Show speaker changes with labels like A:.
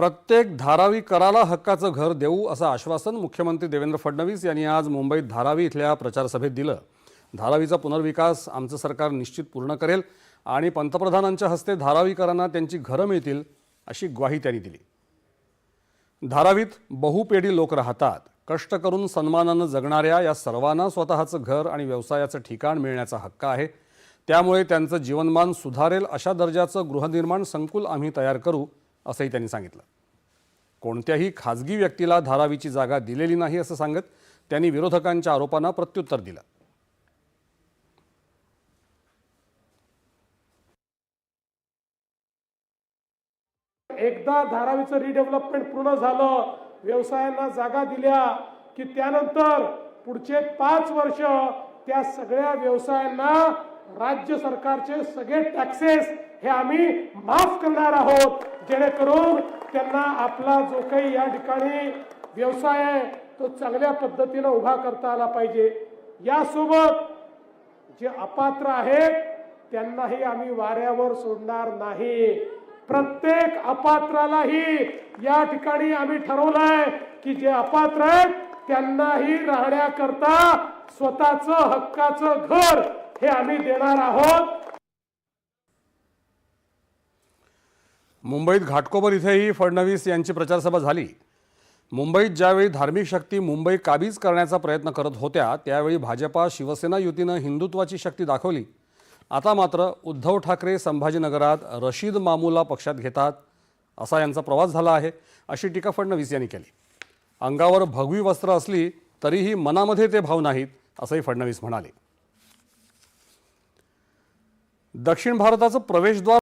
A: प्रत्येक धारावी कराला हक्काचं घर देऊ असं आश्वासन मुख्यमंत्री देवेंद्र फडणवीस यांनी आज मुंबईत धारावी इथल्या प्रचारसभेत दिलं. धारावीचा पुनर्विकास आमचं सरकार निश्चित पूर्ण करेल आणि पंतप्रधानांच्या हस्ते धारावीकरांना त्यांची घरं मिळतील अशी ग्वाही त्यांनी दिली. धारावीत बहुपेढी लोक राहतात. कष्ट करून सन्मानानं जगणाऱ्या या सर्वांना स्वतःचं घर आणि व्यवसायाचं ठिकाण मिळण्याचा हक्क आहे. त्यामुळे त्यांचं जीवनमान सुधारेल अशा दर्जाचं गृहनिर्माण संकुल आम्ही तयार करू. असंही त्यांनी सांगितलं. कोणत्याही खाजगी व्यक्तीला धारावीची जागा दिलेली नाही असं सांगत त्यांनी विरोधकांच्या आरोपांना प्रत्युत्तर दिलं.
B: एकदा धारावीचं रिडेव्हलपमेंट पूर्ण झालं व्यवसायांना जागा दिल्या की त्यानंतर पुढचे पाच वर्ष त्या सगळ्या व्यवसायांना राज्य सरकारचे सगळे टॅक्सेस हे आम्ही माफ करणार आहोत. जेणेकरून त्यांना आपला जो काही या ठिकाणी व्यवसाय आहे तो चांगल्या पद्धतीनं उभा करता आला पाहिजे. यासोबत जे अपात्र आहेत त्यांनाही आम्ही वाऱ्यावर सोडणार नाही. प्रत्येक अपात्रालाही या ठिकाणी आम्ही ठरवलंय की जे अपात्र आहेत त्यांनाही राहण्याकरता स्वतःचं हक्काचं घर हे आम्ही देणार आहोत.
A: मुंबईत घाटकोपर इथेही फडणवीस यांची प्रचारसभा झाली. मुंबईत ज्यावेळी धार्मिक शक्ती मुंबई काबीज करण्याचा प्रयत्न करत होत्या त्यावेळी भाजपा शिवसेना युतीनं हिंदुत्वाची शक्ती दाखवली. आता मात्र उद्धव ठाकरे संभाजीनगरात रशीद मामूला पक्षात घेतात असा यांचा प्रवास झाला आहे अशी टीका फडणवीस यांनी केली. अंगावर भगवी वस्त्र असली तरीही मनामध्ये ते भाव नाहीत असंही फडणवीस म्हणाले. दक्षिण भारताचं प्रवेशद्वार